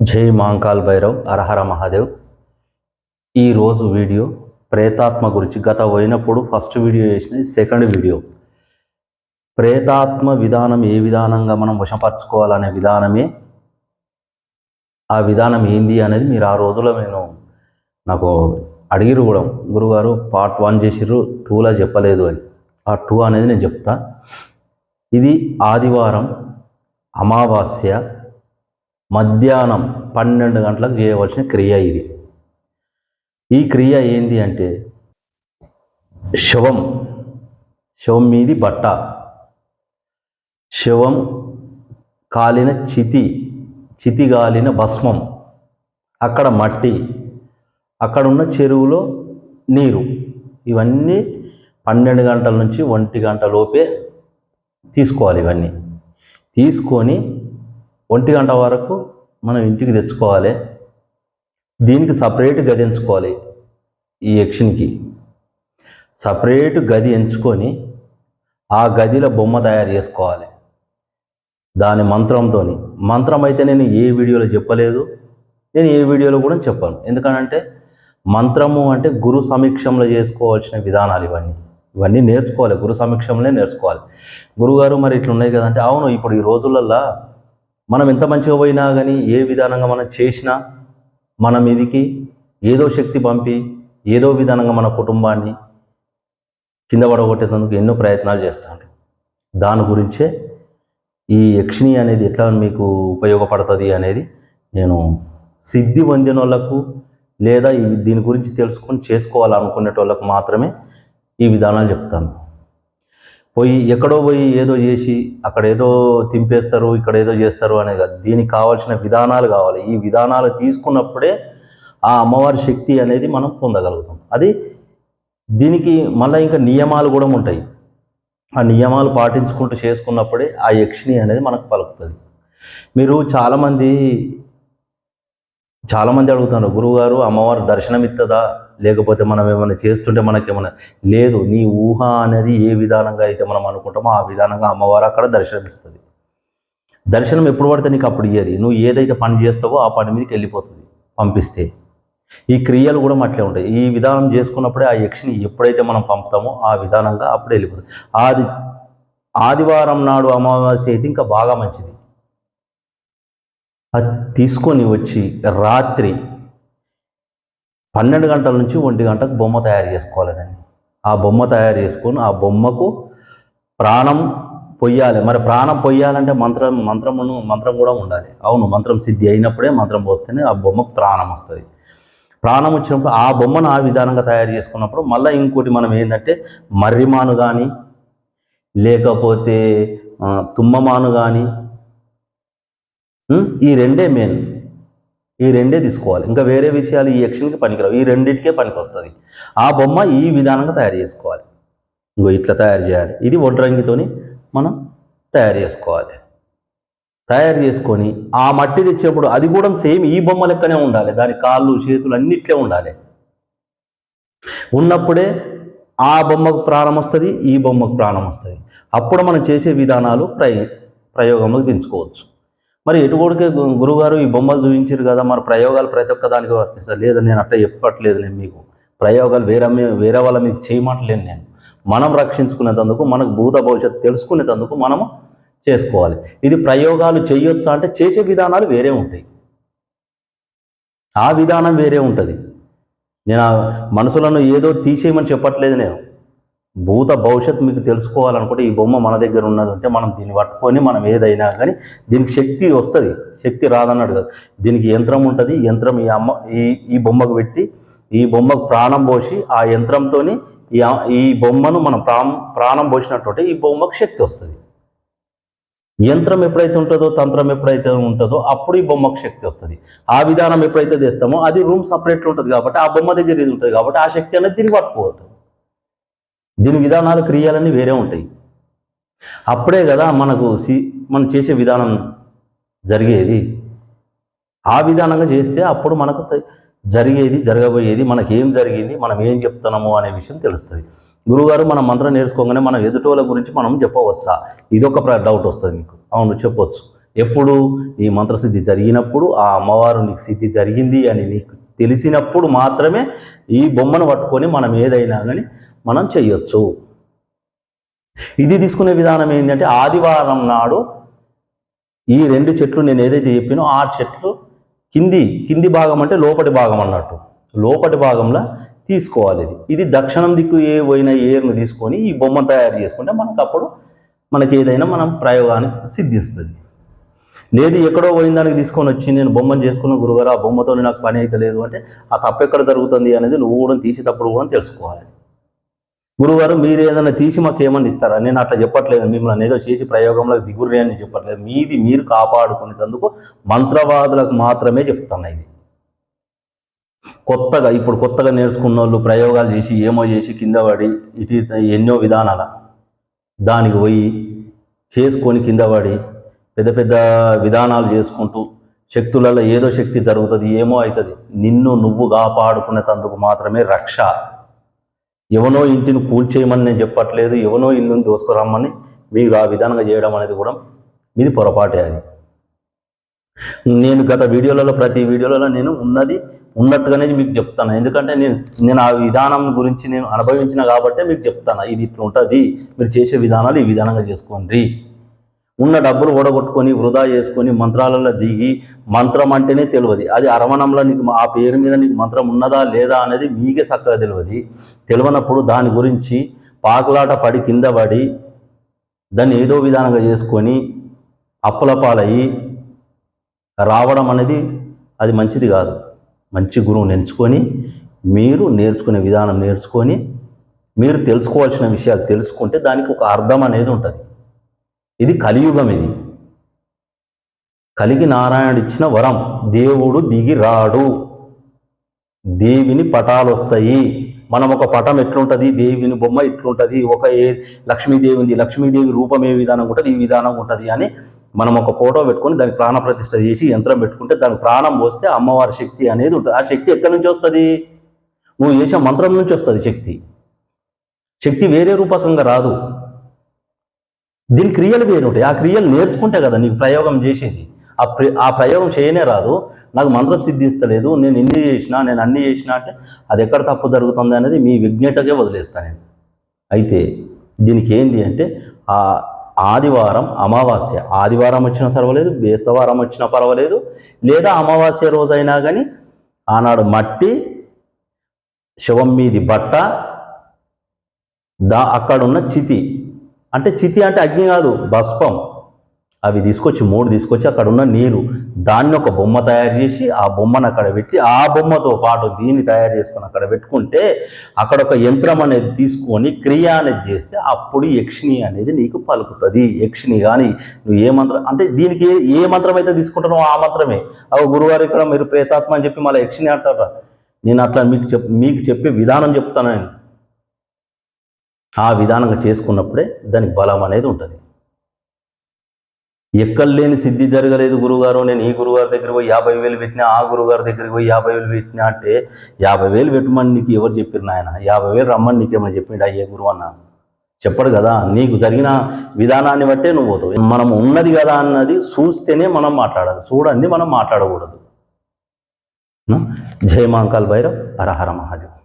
జై మాంకాల్ భైరవ్ అరహర మహాదేవ్. ఈరోజు వీడియో ప్రేతాత్మ గురించి. గత పోయినప్పుడు ఫస్ట్ వీడియో చేసిన సెకండ్ వీడియో. ప్రేతాత్మ విధానం ఏ విధానంగా మనం వశపరచుకోవాలనే విధానమే ఆ విధానం ఏంది అనేది మీరు ఆ రోజులో నేను నాకు అడిగిరు కూడా. గురుగారు పార్ట్ వన్ చేసిర్రు టూలో చెప్పలేదు అని. పార్ట్ టూ అనేది నేను చెప్తా. ఇది ఆదివారం అమావాస్య మధ్యాహ్నం పన్నెండు గంటలకు చేయవలసిన క్రియ ఇది. ఈ క్రియ ఏంది అంటే శవం శవం మీది బట్ట. శవం కాలిన చితి చితి కాలిన భస్మం. అక్కడ మట్టి అక్కడ ఉన్న చెరువులో నీరు. ఇవన్నీ పన్నెండు గంటల నుంచి ఒంటి గంట లోపే తీసుకోవాలి ఇవన్నీ. తీసుకొని ఒంటి గంట వరకు మనం ఇంటికి తెచ్చుకోవాలి. దీనికి సపరేట్ గది ఎంచుకోవాలి ఈ యక్షినికి. సపరేట్ గది ఎంచుకొని ఆ గదిలో బొమ్మ తయారు చేసుకోవాలి. దాని మంత్రంతో మంత్రం అయితే నేను ఏ వీడియోలో చెప్పలేదు. నేను ఏ వీడియోలో కూడా చెప్పాను. ఎందుకనంటే మంత్రము అంటే గురు సమీక్షంలో చేసుకోవాల్సిన విధానాలు ఇవన్నీ. ఇవన్నీ నేర్చుకోవాలి. గురు సమీక్షంలో నేర్చుకోవాలి. గురుగారు మరి ఇట్లా ఉన్నాయి కదంటే అవును ఇప్పుడు ఈ రోజులల్లో మనం ఎంత మంచిగా పోయినా కానీ ఏ విధానంగా మనం చేసినా మన మీదికి ఏదో శక్తి పంపి ఏదో విధానంగా మన కుటుంబాన్ని కింద పడగొట్టేందుకు ఎన్నో ప్రయత్నాలు చేస్తాడు దాని గురించే ఈ యక్షిణి అనేది ఎట్లా మీకు ఉపయోగపడుతుంది అనేది నేను సిద్ధి పొందిన వాళ్ళకు లేదా ఈ దీని గురించి తెలుసుకొని చేసుకోవాలనుకునేటోళ్ళకు మాత్రమే ఈ విధానాలు చెప్తాను. పోయి ఎక్కడో పోయి ఏదో చేసి అక్కడ ఏదో తింపేస్తారు ఇక్కడ ఏదో చేస్తారు అనేది కాదు దీనికి కావాల్సిన విధానాలు కావాలి. ఈ విధానాలు తీసుకున్నప్పుడే ఆ అమ్మవారి శక్తి అనేది మనం పొందగలుగుతాం. అది దీనికి మళ్ళీ ఇంకా నియమాలు కూడా ఉంటాయి. ఆ నియమాలు పాటించుకుంటూ చేసుకున్నప్పుడే ఆ యక్షిణి అనేది మనకు పలుకుతుంది. మీరు చాలామంది చాలామంది అడుగుతారు గురువుగారు అమ్మవారు దర్శనం ఇస్తుందా లేకపోతే మనం ఏమైనా చేస్తుంటే మనకేమైనా లేదు నీ ఊహ అనేది ఏ విధానంగా అయితే మనం అనుకుంటామో ఆ విధానంగా అమ్మవారు అక్కడ దర్శనమిస్తుంది. దర్శనం ఎప్పుడు పడితే నీకు అప్పుడు ఇయ్యది. నువ్వు ఏదైతే పని చేస్తావో ఆ పని మీదకి వెళ్ళిపోతుంది పంపిస్తే. ఈ క్రియలు కూడా అట్లే ఉంటాయి. ఈ విధానం చేసుకున్నప్పుడే ఆ యక్షిని ఎప్పుడైతే మనం పంపుతామో ఆ విధానంగా అప్పుడే వెళ్ళిపోతుంది. ఆది ఆదివారం నాడు అమావాస్య అయితే ఇంకా బాగా మంచిది. అది తీసుకొని వచ్చి రాత్రి పన్నెండు గంటల నుంచి ఒంటి గంటకు బొమ్మ తయారు చేసుకోవాలని ఆ బొమ్మ తయారు చేసుకొని ఆ బొమ్మకు ప్రాణం పొయ్యాలి. మరి ప్రాణం పొయ్యాలంటే మంత్రం మంత్రమును మంత్రం కూడా ఉండాలి. అవును మంత్రం సిద్ధి అయినప్పుడే మంత్రం పోస్తేనే ఆ బొమ్మకు ప్రాణం వస్తుంది. ప్రాణం వచ్చినప్పుడు ఆ బొమ్మను ఆ విధానంగా తయారు చేసుకున్నప్పుడు మళ్ళీ ఇంకోటి మనం ఏంటంటే మర్రిమాను కానీ లేకపోతే తుమ్మమాను కానీ ఈ రెండే మెయిన్. ఈ రెండే తీసుకోవాలి. ఇంకా వేరే విషయాలు ఈ యక్షన్కి పనికిరావు. ఈ రెండింటికే పనికి వస్తుంది ఆ బొమ్మ ఈ విధానంగా తయారు చేసుకోవాలి. ఇంకో ఇట్లా తయారు చేయాలి. ఇది వడ్రంగితోని మనం తయారు చేసుకోవాలి. తయారు చేసుకొని ఆ మట్టి తెచ్చేప్పుడు అది కూడా సేమ్ ఈ బొమ్మ లెక్కనే ఉండాలి. దాని కాళ్ళు చేతులు అన్నిట్లే ఉండాలి. ఉన్నప్పుడే ఆ బొమ్మకు ప్రాణం వస్తుంది ఈ బొమ్మకు ప్రాణం వస్తుంది. అప్పుడు మనం చేసే విధానాలు ప్రయ ప్రయోగంలోకి దించుకోవచ్చు. మరి ఎటుకోడికే గురుగారు ఈ బొమ్మలు చూపించారు కదా మరి ప్రయోగాలు ప్రతి ఒక్క దానికి వర్తిస్తారు లేదు నేను అట్లా చెప్పట్లేదు నేను మీకు. ప్రయోగాలు వేరే వేరే వాళ్ళ మీకు చేయమంటలేను నేను. మనం రక్షించుకునేటందుకు మనకు భూత భవిష్యత్తు తెలుసుకునేటందుకు మనము చేసుకోవాలి. ఇది ప్రయోగాలు చేయొచ్చా అంటే చేసే విధానాలు వేరే ఉంటాయి. ఆ విధానం వేరే ఉంటుంది. నేను మనసులను ఏదో తీసేయమని చెప్పట్లేదు నేను. భూత భవిష్యత్తు మీకు తెలుసుకోవాలనుకుంటే ఈ బొమ్మ మన దగ్గర ఉన్నది అంటే మనం దీన్ని పట్టుకొని మనం ఏదైనా కానీ దీనికి శక్తి వస్తుంది. శక్తి రాదన్నాడు కదా. దీనికి యంత్రం ఉంటుంది. యంత్రం ఈ అమ్మ ఈ ఈ బొమ్మకు పెట్టి ఈ బొమ్మకు ప్రాణం పోసి ఆ యంత్రంతో ఈ ఈ బొమ్మను మనం ప్రాణం ప్రాణం పోసినట్టు ఈ బొమ్మకు శక్తి వస్తుంది. యంత్రం ఎప్పుడైతే ఉంటుందో తంత్రం ఎప్పుడైతే ఉంటుందో అప్పుడు ఈ బొమ్మకు శక్తి వస్తుంది. ఆ విధానం ఎప్పుడైతే తెస్తామో అది రూమ్ సపరేట్లో ఉంటుంది కాబట్టి ఆ బొమ్మ దగ్గర ఇది ఉంటుంది కాబట్టి ఆ శక్తి అనేది దీనికి పట్టుకోవద్దు. దీని విధానాలు క్రియాలన్నీ వేరే ఉంటాయి. అప్పుడే కదా మనకు సి మనం చేసే విధానం జరిగేది. ఆ విధానంగా చేస్తే అప్పుడు మనకు జరిగేది జరగబోయేది మనకి ఏం జరిగింది మనం ఏం చెప్తున్నాము అనే విషయం తెలుస్తుంది. గురుగారు మన మంత్రం నేర్చుకోగానే మనం ఎదుటోళ్ళ గురించి మనం చెప్పవచ్చా? ఇదొక ప్ర- డౌట్ వస్తుంది మీకు అవును చెప్పొచ్చు. ఎప్పుడు ఈ మంత్రసిద్ధి జరిగినప్పుడు ఆ అమ్మవారు నీకు సిద్ధి జరిగింది అని నీకు తెలిసినప్పుడు మాత్రమే ఈ బొమ్మను పట్టుకొని మనం ఏదైనా కానీ మనం చేయొచ్చు. ఇది తీసుకునే విధానం ఏంటంటే ఆదివారం నాడు ఈ రెండు చెట్లు నేను ఏదైతే చెప్పినో ఆ చెట్లు కింది కింది భాగం అంటే లోపటి భాగం అన్నట్టు. లోపటి భాగంలో తీసుకోవాలి ఇది. ఇది దక్షిణం దిక్కు ఏ పోయిన ఏర్ని తీసుకొని ఈ బొమ్మ తయారు చేసుకుంటే మనకు అప్పుడు మనకి ఏదైనా మనం ప్రయోగానికి సిద్ధిస్తుంది. లేదు ఎక్కడో పోయిన దానికి తీసుకొని వచ్చి నేను బొమ్మను చేసుకున్న గురుగారు ఆ బొమ్మతో నాకు పని అయితే లేదు అంటే ఆ తప్పు ఎక్కడ జరుగుతుంది అనేది నువ్వు కూడా తీసేటప్పుడు కూడా తెలుసుకోవాలి. గురువారు మీరు ఏదైనా తీసి మాకు ఏమన్నా ఇస్తారా? నేను అట్లా చెప్పట్లేదు. మిమ్మల్ని ఏదో చేసి ప్రయోగంలో దిగుర్రి అని చెప్పట్లేదు. మీది మీరు కాపాడుకునేందుకు మంత్రవాదులకు మాత్రమే చెప్తాను ఇది. కొత్తగా ఇప్పుడు కొత్తగా నేర్చుకున్న వాళ్ళు ప్రయోగాలు చేసి ఏమో చేసి కింద పడి ఇటు ఎన్నో విధానాల. దానికి పోయి చేసుకొని కింద పడి పెద్ద పెద్ద విధానాలు చేసుకుంటూ శక్తులలో ఏదో శక్తి జరుగుతుంది ఏమో అవుతుంది నిన్ను నువ్వు కాపాడుకునేటందుకు మాత్రమే రక్ష. ఎవనో ఇంటిని కూల్చేయమని నేను చెప్పట్లేదు ఎవనో ఇల్లుని దోసుకురమ్మని మీరు ఆ విధానంగా చేయడం అనేది కూడా మీది పొరపాటే అది. నేను గత వీడియోలలో ప్రతి వీడియోలలో నేను ఉన్నది ఉన్నట్టుగానే మీకు చెప్తాను. ఎందుకంటే నేను నేను ఆ విధానం గురించి నేను అనుభవించిన కాబట్టే మీకు చెప్తాను. ఇది ఇట్లా ఉంటుంది మీరు చేసే విధానాలు ఈ విధానంగా చేసుకోండి. ఉన్న డబ్బులు ఓడగొట్టుకొని వృధా చేసుకొని మంత్రాలలో దిగి మంత్రం అంటేనే తెలియదు. అది అరవణంలో నీకు ఆ పేరు మీద నీకు మంత్రం ఉన్నదా లేదా అనేది మీకే చక్కగా తెలియదు. తెలియనప్పుడు దాని గురించి పాకులాట పడి కింద పడి దాన్ని ఏదో విధానంగా చేసుకొని అప్పుల పాలయ్యి రావడం అనేది అది మంచిది కాదు. మంచి గురువుని ఎంచుకొని మీరు నేర్చుకునే విధానం నేర్చుకొని మీరు తెలుసుకోవాల్సిన విషయాలు తెలుసుకుంటే దానికి ఒక అర్థం అనేది ఉంటుంది. ఇది కలియుగం ఇది. కలిగి నారాయణుడు ఇచ్చిన వరం దేవుడు దిగి రాడు దేవిని పటాలు వస్తాయి మనం ఒక పటం ఎట్లుంటుంది? దేవిని బొమ్మ ఇట్లుంటుంది? ఒక ఏ లక్ష్మీదేవింది లక్ష్మీదేవి రూపం ఏ విధానం ఉంటుంది? ఈ విధానం ఉంటుంది అని మనం ఒక ఫోటో పెట్టుకొని దానికి ప్రాణప్రతిష్ట చేసి యంత్రం పెట్టుకుంటే దానికి ప్రాణం పోస్తే అమ్మవారి శక్తి అనేది ఉంటుంది. ఆ శక్తి ఎక్కడి నుంచి వస్తుంది? నువ్వు చేసే మంత్రం నుంచి వస్తుంది శక్తి. శక్తి వేరే రూపకంగా రాదు. దీని క్రియలు వేరు ఉంటాయి. ఆ క్రియలు నేర్చుకుంటే కదా నీకు ప్రయోగం చేసేది. ఆ ప్ర ఆ ప్రయోగం చేయనే రాదు. నాకు మంత్రం సిద్ధిస్తలేదు నేను ఇన్ని చేసినా నేను అన్ని చేసినా అంటే అది ఎక్కడ తప్పు జరుగుతుంది అనేది మీ విజ్ఞతకే వదిలేస్తాను నేను. అయితే దీనికి ఏంది అంటే ఆ ఆదివారం అమావాస్య. ఆదివారం వచ్చినా పర్వాలేదు బేసవారం వచ్చినా పర్వాలేదు. లేదా అమావాస్య రోజైనా కానీ ఆనాడు మట్టి శవం మీది బట్ట దా అక్కడున్న చితి అంటే చితి అంటే అగ్ని కాదు భస్పం అవి తీసుకొచ్చి మూడు తీసుకొచ్చి అక్కడ ఉన్న నీరు దాన్ని ఒక బొమ్మ తయారు చేసి ఆ బొమ్మను అక్కడ పెట్టి ఆ బొమ్మతో పాటు దీన్ని తయారు చేసుకొని అక్కడ పెట్టుకుంటే అక్కడ ఒక యంత్రం అనేది తీసుకొని క్రియ అనేది చేస్తే అప్పుడు యక్షిణి అనేది నీకు పలుకుతుంది. యక్షిణి కానీ నువ్వు ఏ మంత్రం అంటే దీనికి ఏ- ఏ మంత్రం అయితే తీసుకుంటానో ఆ మంత్రమే. అవి గురువారు ఇక్కడ మీరు ప్రేతాత్మ అని చెప్పి మళ్ళీ యక్షిణి అంటారా? నేను అట్లా మీకు చెప్ మీకు చెప్పే విధానం చెప్తాను నేను. ఆ విధానంగా చేసుకున్నప్పుడే దానికి బలం అనేది ఉంటుంది. ఎక్కడ లేని సిద్ధి జరగలేదు గురుగారు. నేను ఈ గురుగారి దగ్గర పోయి యాభై వేలు పెట్టినా ఆ గురుగారి దగ్గరికి పోయి యాభై వేలు పెట్టినా అంటే యాభై వేలు పెట్టమని నీకు ఎవరు చెప్పారు నాయన? యాభై వేలు రమ్మని నీకేమైనా చెప్పిండు అయ్యే గురువు అన్న? చెప్పడు కదా. నీకు జరిగిన విధానాన్ని బట్టే నువ్వు పోతావు. మనం ఉన్నది కదా అన్నది చూస్తేనే మనం మాట్లాడాలి. చూడండి మనం మాట్లాడకూడదు. జయ మాంకాల్ భైరవ్. హరహర మహాదేవ్.